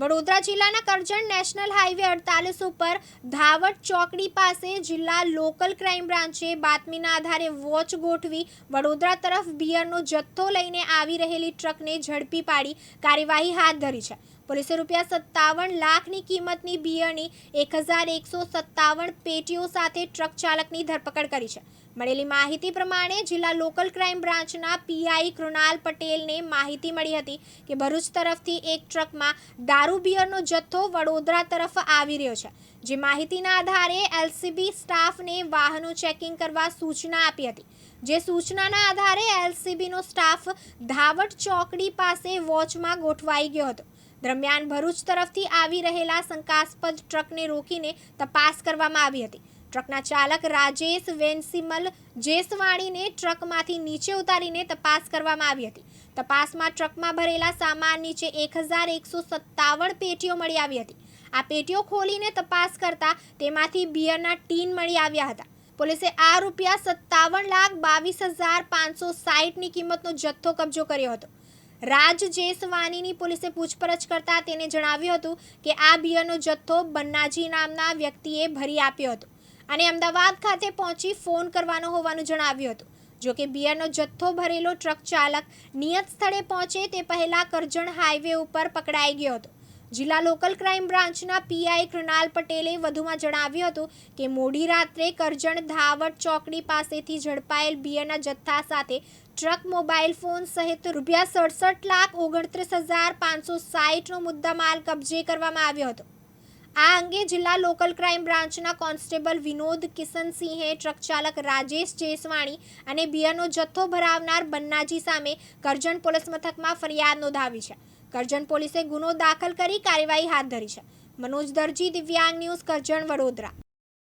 વડોદરા જિલ્લાના Karjan national highway અડતાલીસ ઉપર ધાવટ ચોકડી પાસે જિલ્લા લોકલ ક્રાઇમ બ્રાન્ચે બાતમીના આધારે વોચ ગોઠવી વડોદરા તરફ બિયરનો જથ્થો લઈને આવી રહેલી ટ્રકને ઝડપી પાડી કાર્યવાહી હાથ ધરી છે. પોલીસે રૂપિયા સત્તાવન લાખની કિંમતની બિયરની એક હજાર એકસો સત્તાવન પેટીઓ સાથે ટ્રક ચાલકની ધરપકડ કરી છે. મળેલી માહિતી પ્રમાણે જિલ્લા લોકલ ક્રાઇમ બ્રાન્ચના પીઆઈ કૃણાલ પટેલને માહિતી મળી હતી કે ભરૂચ તરફથી એક ટ્રકમાં દારૂ બિયરનો જથ્થો વડોદરા તરફ આવી રહ્યો છે. જે માહિતીના આધારે એલસીબી સ્ટાફને વાહનો ચેકિંગ કરવા સૂચના આપી હતી. જે સૂચનાના આધારે એલસીબીનો સ્ટાફ ધાવટ ચોકડી પાસે વોચમાં ગોઠવાઈ ગયો હતો. દરમિયાન ભરૂચ તરફથી આવી રહેલા શંકાસ્પદ ટ્રકને રોકીને તપાસ કરવામાં આવી હતી. ટ્રકના ચાલક રાજેશ વેનસિમલ જેસવાણીને ટ્રકમાંથી નીચે ઉતારીને તપાસ કરવામાં આવી હતી. તપાસમાં ટ્રકમાં ભરેલા સામાન નીચે એક હજાર એકસો સત્તાવન પેટીઓ મળી આવી હતી. આ પેટીઓ ખોલીને તપાસ કરતા તેમાંથી બિયરના ટીન મળી આવ્યા હતા. પોલીસે આ રૂપિયા સત્તાવન લાખ બાવીસ હજાર પાંચસો સાહીઠની કિંમતનો જથ્થો કબજો કર્યો હતો. રાજ જેસવાનીની પોલીસે પૂછપરછ કરતા તેને જણાવ્યું હતું કે આ બિયરનો જથ્થો બન્નાજી નામના વ્યક્તિએ ભરી આપ્યો હતો અને અમદાવાદ ખાતે પહોંચી ફોન કરવાનો હોવાનું જણાવ્યું હતું. જો કે બિયરનો જથ્થો ભરેલો ટ્રક ચાલક નિયત સ્થળે પહોંચે તે પહેલા કરજણ હાઈવે ઉપર પકડાઈ ગયો હતો. જિલ્લા લોકલ ક્રાઇમ બ્રાન્ચના પીઆઈ કૃણાલ પટેલે વધુમાં જણાવ્યું હતું કે મોડી રાત્રે કરજણ ધાવટ ચોકડી પાસેથી ઝડપાયેલ બિયરના જથ્થા સાથે ટ્રક મોબાઈલ ફોન સહિત રૂપિયા સડસઠ લાખ ઓગણત્રીસ હજાર પાંચસો સાહીઠનો મુદ્દામાલ કબજે કરવામાં આવ્યો હતો. આ અંગે જિલ્લા લોકલ ક્રાઇમ બ્રાન્ચના કોન્સ્ટેબલ વિનોદ કિશનસિંહે ટ્રક ચાલક રાજેશ જેસવાણી અને બિયરનો જથ્થો ભરાવનાર બન્નાજી સામે કરજણ પોલીસ મથકમાં ફરિયાદ નોંધાવી છે. કરજણ પોલીસે ગુનો દાખલ કરી કાર્યવાહી હાથ ધરી છે. મનોજ દરજી, દિવ્યાંગ ન્યૂઝ કરજણ વડોદરા.